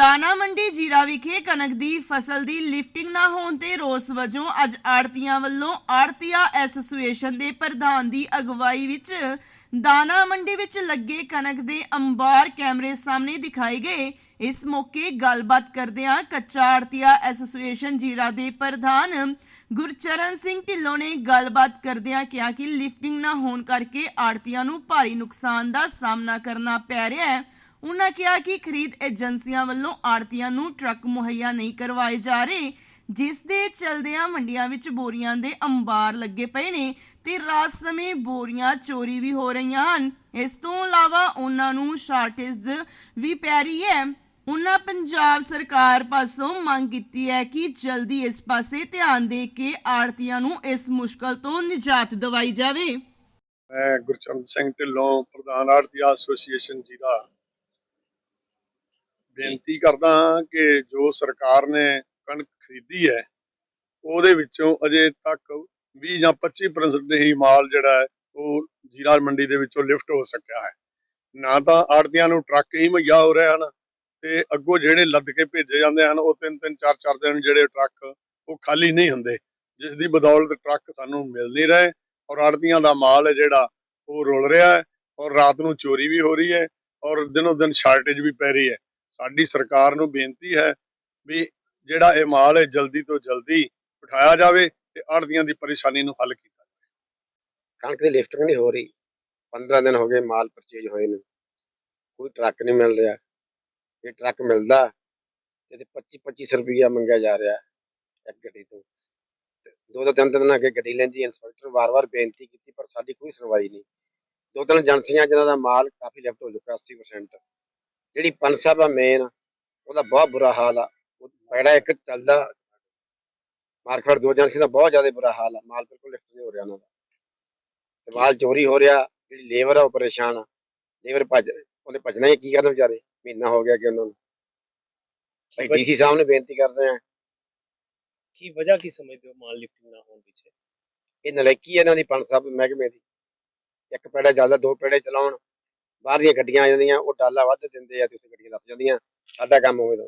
ਦਾਣਾ ਮੰਡੀ ਜੀਰਾ ਵਿਖੇ ਕਣਕ ਦੀ ਫਸਲ ਦੀ ਲਿਫਟਿੰਗ ਨਾ ਹੋਣ ਤੇ ਰੋਸ ਵਜੋਂ ਅੱਜ ਆੜਤੀਆਂ ਵੱਲੋਂ ਆੜਤੀਆ ਐਸੋਸੀਏਸ਼ਨ ਦੇ ਪ੍ਰਧਾਨ ਦੀ ਅਗਵਾਈ ਵਿੱਚ ਦਾਣਾ ਮੰਡੀ ਵਿੱਚ ਲੱਗੇ ਕਣਕ ਦੇ ਅੰਬਾਰ ਕੈਮਰੇ ਸਾਹਮਣੇ ਦਿਖਾਏ ਗਏ। ਇਸ ਮੌਕੇ ਗੱਲਬਾਤ ਕਰਦਿਆਂ ਕੱਚਾ ਆੜਤੀਆ ਐਸੋਸੀਏਸ਼ਨ ਜੀਰਾ ਦੇ ਪ੍ਰਧਾਨ ਗੁਰਚਰਨ ਸਿੰਘ ਢਿੱਲੋਂ ਨੇ ਗੱਲਬਾਤ ਕਰਦਿਆਂ ਕਿਹਾ ਕਿ ਲਿਫਟਿੰਗ ਨਾ ਹੋਣ ਕਰਕੇ ਆੜਤੀਆਂ ਨੂੰ ਭਾਰੀ ਨੁਕਸਾਨ ਦਾ ਸਾਹਮਣਾ ਕਰਨਾ ਪੈ ਰਿਹਾ ਹੈ। ਉਨ੍ਹਾਂ ਕਿਹਾ ਕਿ ਖਰੀਦ ਏਜੰਸੀਆਂ ਵੱਲੋਂ ਆੜਤੀਆਂ ਨੂੰ ਟਰੱਕ ਮੁਹੱਈਆ ਨਹੀਂ ਕਰਵਾਏ ਜਾ ਰਹੇ ਜਿਸ ਦੇ ਚਲਦਿਆਂ ਮੰਡੀਆਂ ਵਿੱਚ ਬੋਰੀਆਂ ਦੇ ਅੰਬਾਰ ਲੱਗੇ ਪਏ ਨੇ ਤੇ ਰਾਤ ਸਮੇਂ ਬੋਰੀਆਂ ਚੋਰੀ ਵੀ ਹੋ ਰਹੀਆਂ ਹਨ। ਇਸ ਤੋਂ ਇਲਾਵਾ ਉਹਨਾਂ ਨੂੰ ਸ਼ਾਰਟੇਜ ਵੀ ਪੈ ਰਹੀ ਹੈ। ਉਹਨਾਂ ਪੰਜਾਬ ਸਰਕਾਰ ਪਾਸੋਂ ਮੰਗ ਕੀਤੀ ਹੈ ਕਿ ਜਲਦੀ ਇਸ ਪਾਸੇ ਧਿਆਨ ਦੇ ਕੇ ਆੜਤੀਆਂ ਨੂੰ ਇਸ ਮੁਸ਼ਕਲ ਤੋਂ ਨਿਜਾਤ ਦਿਵਾਈ ਜਾਵੇ। ਮੈਂ ਗੁਰਚਰਨ ਸਿੰਘ ਢਿੱਲੋਂ ਪ੍ਰਧਾਨ ਆੜਤੀ ਐਸੋਸੀਏਸ਼ਨ ਜੀ ਦਾ ਬੇਨਤੀ ਕਰਦਾ ਹਾਂ ਕਿ ਜੋ ਸਰਕਾਰ ਨੇ ਕਣਕ ਖਰੀਦੀ ਹੈ, ਉਹਦੇ ਵਿੱਚੋਂ ਅਜੇ ਤੱਕ 20 ਜਾਂ 25% ਹੀ ਮਾਲ ਜਿਹੜਾ ਹੈ, ਉਹ ਜੀਰਾ ਮੰਡੀ ਦੇ ਵਿੱਚੋਂ ਲਿਫਟ ਹੋ ਸਕਿਆ ਹੈ। ਨਾ ਤਾਂ ਆੜਤੀਆਂ ਨੂੰ ਟਰੱਕ ਹੀ ਮੁਹੱਈਆ ਹੋ ਰਹੇ ਹਨ ਤੇ ਅੱਗੋਂ ਜਿਹੜੇ ਲੱਦ ਕੇ ਭੇਜੇ ਜਾਂਦੇ ਹਨ, ਉਹ ਤਿੰਨ ਤਿੰਨ, ਚਾਰ ਚਾਰ ਦਿਨ ਜਿਹੜੇ ਟਰੱਕ, ਉਹ ਖਾਲੀ ਨਹੀਂ ਹੁੰਦੇ। ਜਿਸ ਦੀ ਬਦੌਲਤ ਟਰੱਕ ਸਾਨੂੰ ਮਿਲ ਨਹੀਂ ਰਹੇ ਔਰ ਆੜਤੀਆਂ ਦਾ ਮਾਲ ਹੈ ਜਿਹੜਾ, ਉਹ ਰੁਲ ਰਿਹਾ ਹੈ ਔਰ ਰਾਤ ਨੂੰ ਚੋਰੀ ਵੀ ਹੋ ਰਹੀ ਹੈ ਔਰ ਦਿਨੋ ਦਿਨ ਸ਼ਾਰਟੇਜ ਵੀ ਪੈ ਰਹੀ ਹੈ। ਸਾਡੀ ਸਰਕਾਰ ਨੂੰ ਬੇਨਤੀ ਹੈ ਵੀ ਜਿਹੜਾ ਇਹ ਮਾਲ ਹੈ ਜਲਦੀ ਤੋਂ ਜਲਦੀ ਉਠਾਇਆ ਜਾਵੇ ਤੇ ਆੜਤੀਆਂ ਦੀ ਪਰੇਸ਼ਾਨੀ ਨੂੰ ਹੱਲ ਕੀਤਾ ਕਣਕ ਦੀ ਲਿਫਟਿੰਗ ਨਹੀਂ ਹੋ ਰਹੀ। 15 ਦਿਨ ਹੋ ਗਏ ਮਾਲ ਪਰਚੇਜ ਹੋਏ ਨੇ। ਕੋਈ ਟਰੱਕ ਨਹੀਂ ਮਿਲ ਰਿਹਾ। ਜੇ ਟਰੱਕ ਮਿਲਦਾ, ਤੇ 25 25 ਰੁਪਈਆ ਮੰਗਿਆ ਜਾ ਰਿਹਾ ਇੱਕ ਗੱਡੀ ਤੋਂ। ਦੋ ਦੋ ਤਿੰਨ ਦਿਨ ਅੱਗੇ ਗੱਡੀ ਲੈਂਦੀ ਇੰਸਪੈਕਟਰ ਵਾਰ-ਵਾਰ ਬੇਨਤੀ ਕੀਤੀ, ਪਰ ਸਾਡੀ ਕੋਈ ਸੁਣਵਾਈ ਨਹੀਂ। ਦੋ ਤਿੰਨ ਏਜੰਸੀਆਂ ਜਿਨ੍ਹਾਂ ਦਾ ਮਾਲ ਕਾਫੀ ਲਿਫਟ ਹੋ ਚੁੱਕਾ 80% ਜਿਹੜੀ ਪਨਸਬ ਆ ਮੇਨ ਉਹਦਾ ਬਹੁਤ ਬੁਰਾ ਹਾਲ ਆ। ਪੈੜਾ ਇੱਕ ਚੱਲਦਾ ਮਾਰਕੀਟ ਦੋ ਏਜੰਸੀ ਦਾ ਬਹੁਤ ਜ਼ਿਆਦਾ ਬੁਰਾ ਹਾਲ ਆ। ਮਾਲ ਬਿਲਕੁਲ ਲਿਫਟ ਨਹੀਂ ਹੋ ਰਿਹਾ ਉਹਨਾਂ ਦਾ। ਤੇ ਮਾਲ ਚੋਰੀ ਹੋ ਰਿਹਾ ਜਿਹੜੀ ਲੇਬਰ ਆ ਉਹ ਪਰੇਸ਼ਾਨ ਆ। ਲੇਬਰ ਭੱਜ ਉਹਨੇ ਭੱਜਣਾ ਹੀ ਕੀ ਕਰਨ ਵਿਚਾਰੇ? ਮਹੀਨਾ ਹੋ ਗਿਆ ਕਿ ਉਹਨਾਂ ਨੂੰ। ਭਾਈ ਡੀਸੀ ਸਾਹਿਬ ਨੇ ਬੇਨਤੀ ਕਰਦੇ ਆ। ਕੀ ਵਜ੍ਹਾ ਕੀ ਸਮਝਦੇ ਹੋ ਮਾਲ ਲਿਫਟਿੰਗ ਨਾ ਹੋਣ ਪਿੱਛੇ? ਇਹ ਨਲਾਇਕੀ ਇਹਨਾਂ ਦੀ ਪੰਜ ਸਾਹਿਬ ਮਹਿਕਮੇ ਦੀ। ਇੱਕ ਪੈੜਾ ਚੱਲਦਾ ਦੋ ਪੈੜੇ ਚਲਾਉਣ। ਬਾਹਰ ਦੀਆਂ ਗੱਡੀਆਂ ਆ ਜਾਂਦੀਆਂ, ਉਹ ਟਾਲਾ ਵੱਧ ਦਿੰਦੇ ਆ ਤੇ ਉੱਥੇ ਗੱਡੀਆਂ ਲੱਗ ਜਾਂਦੀਆਂ। ਸਾਡਾ ਕੰਮ ਹੋਵੇ ਦਾ